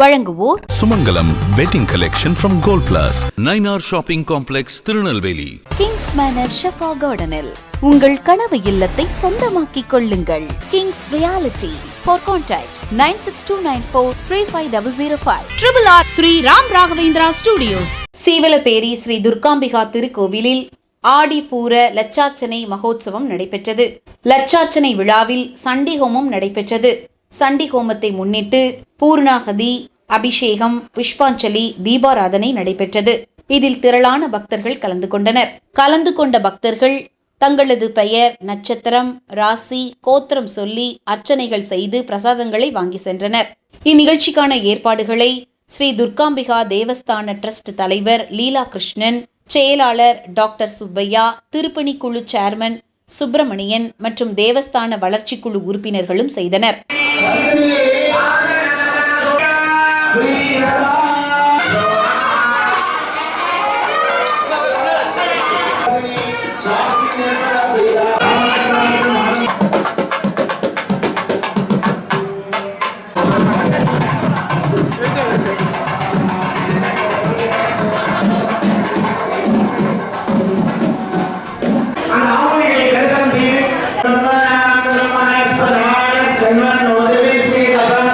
வழங்குவோர் Sumangalam wedding collection from Gold Plus. Nainar shopping complex Tirunelveli Kings Manor ஷெஃபா கார்டனில் உங்கள் கனவு இல்லத்தை சொந்தமாக்கிக் கொள்ளுங்கள். Kings Realty for contact nine six two nine four three five double zero five triple R Sri Ram Raghavendra studios Seevalaperi Sri Durgambika திருக்கோவிலில் ஆடிப்பூர லட்சார்ச்சனை மகோத்சவம் நடைபெற்றது. லட்சார்ச்சனை விழாவில் சண்டி ஹோமம் நடைபெற்றது. சண்டி ஹோமத்தை முன்னிட்டு பூர்ணாகதி அபிஷேகம் புஷ்பாஞ்சலி தீபாராதனை நடைபெற்றது. இதில் திரளான பக்தர்கள் கலந்து கொண்டனர். கலந்து கொண்ட பக்தர்கள் தங்களது பெயர் நட்சத்திரம் ராசி கோத்திரம் சொல்லி அர்ச்சனைகள் செய்து பிரசாதங்களை வாங்கி சென்றனர். இந்நிகழ்ச்சிக்கான ஏற்பாடுகளை ஸ்ரீ துர்காம்பிகா தேவஸ்தான டிரஸ்ட் தலைவர் லீலா கிருஷ்ணன் செயலாளர் டாக்டர் சுப்பையா திருப்பணி குழு சேர்மன் சுப்பிரமணியன் மற்றும் தேவஸ்தான வளர்ச்சிக்குழு உறுப்பினர்களும் செய்தனர். We are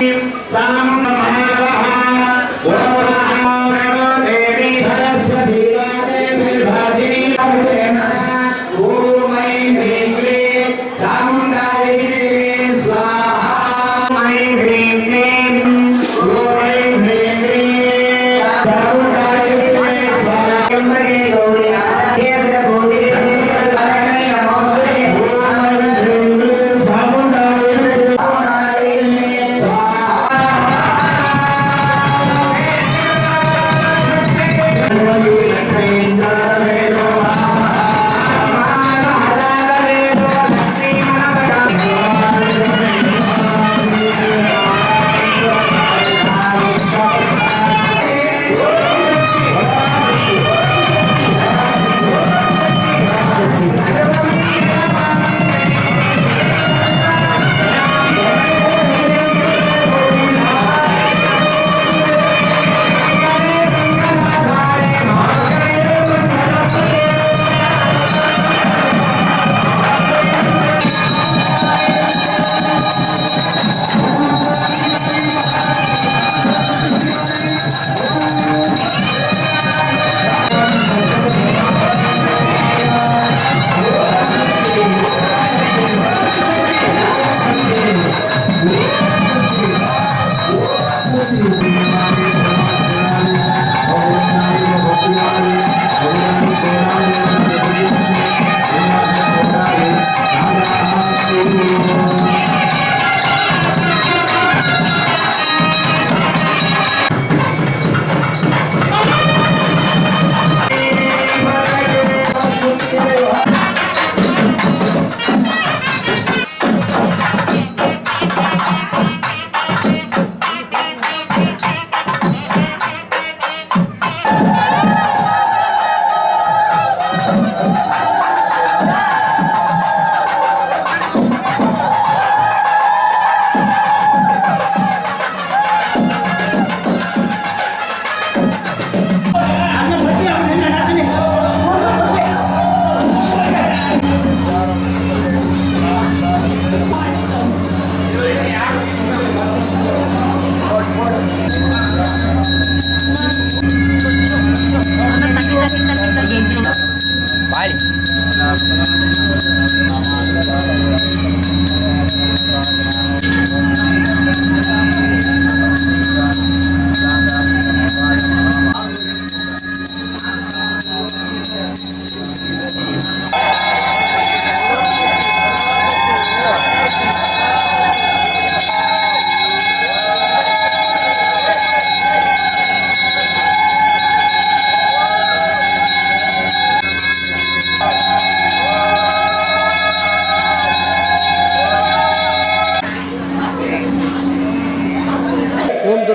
Time.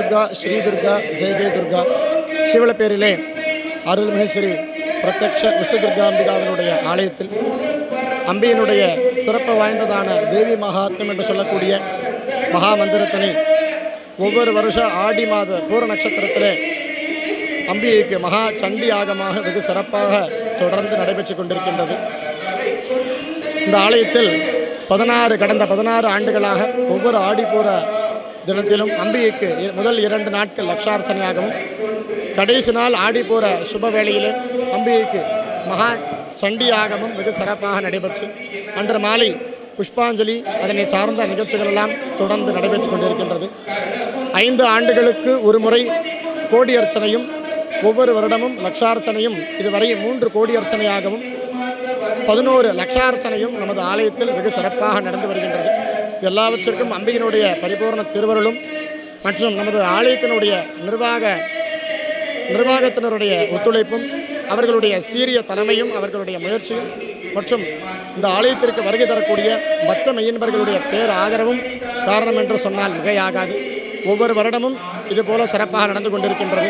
Durga Sri Durga Jaya Jaya Durga சிவலப்பேரிலே அருள்மிகு ஸ்ரீ பிரத்யக்ஷ விஷ்ணு துர்காம்பிகாவினுடைய ஆலயத்தில் அம்பியினுடைய சிறப்பு வாய்ந்ததான தேவி மகாத்மியம் என்று சொல்லக்கூடிய மகா மந்திரத்தினை ஒவ்வொரு வருஷம் ஆடி மாத பூர நட்சத்திரத்திலே அம்பிகைக்கு மகா சண்டி யாகமாக வெகு சிறப்பாக தொடர்ந்து நடைபெற்று கொண்டிருக்கின்றது. இந்த ஆலயத்தில் பதினாறு கடந்த பதினாறு ஆண்டுகளாக ஒவ்வொரு ஆடிப்பூர தினத்திலும் அம்பிகைக்கு இ- முதல் இரண்டு நாட்கள் லட்சார்ச்சனையாகவும் கடைசி நாள் ஆடிப்பூர சுப வேளையிலே அம்பிகைக்கு மகா சண்டியாகவும் வெகு சிறப்பாக நடைபெற்று அன்று மாலை புஷ்பாஞ்சலி அதனை சார்ந்த நிகழ்ச்சிகள் எல்லாம் தொடர்ந்து நடைபெற்று கொண்டிருக்கின்றது. ஐந்து ஆண்டுகளுக்கு ஒரு முறை கோடி அர்ச்சனையும் ஒவ்வொரு வருடமும் லட்சார்ச்சனையும் இதுவரை மூன்று கோடி அர்ச்சனையாகவும் பதினோரு லட்சார்ச்சனையும் நமது ஆலயத்தில் வெகு சிறப்பாக நடந்து வருகின்றது. எல்லாவற்றிற்கும் அம்பியினுடைய பரிபூர்ண திருவருளும் மற்றும் நமது ஆலயத்தினுடைய நிர்வாக நிர்வாகத்தினருடைய ஒத்துழைப்பும் அவர்களுடைய சீரிய தலைமையும் அவர்களுடைய முயற்சியும் மற்றும் இந்த ஆலயத்திற்கு வருகை தரக்கூடிய பக்த மையன்பர்களுடைய பேர் ஆதரவும் காரணம் என்று சொன்னால் மிகையாகாது. ஒவ்வொரு வருடமும் இதுபோல சிறப்பாக நடந்து கொண்டிருக்கின்றது.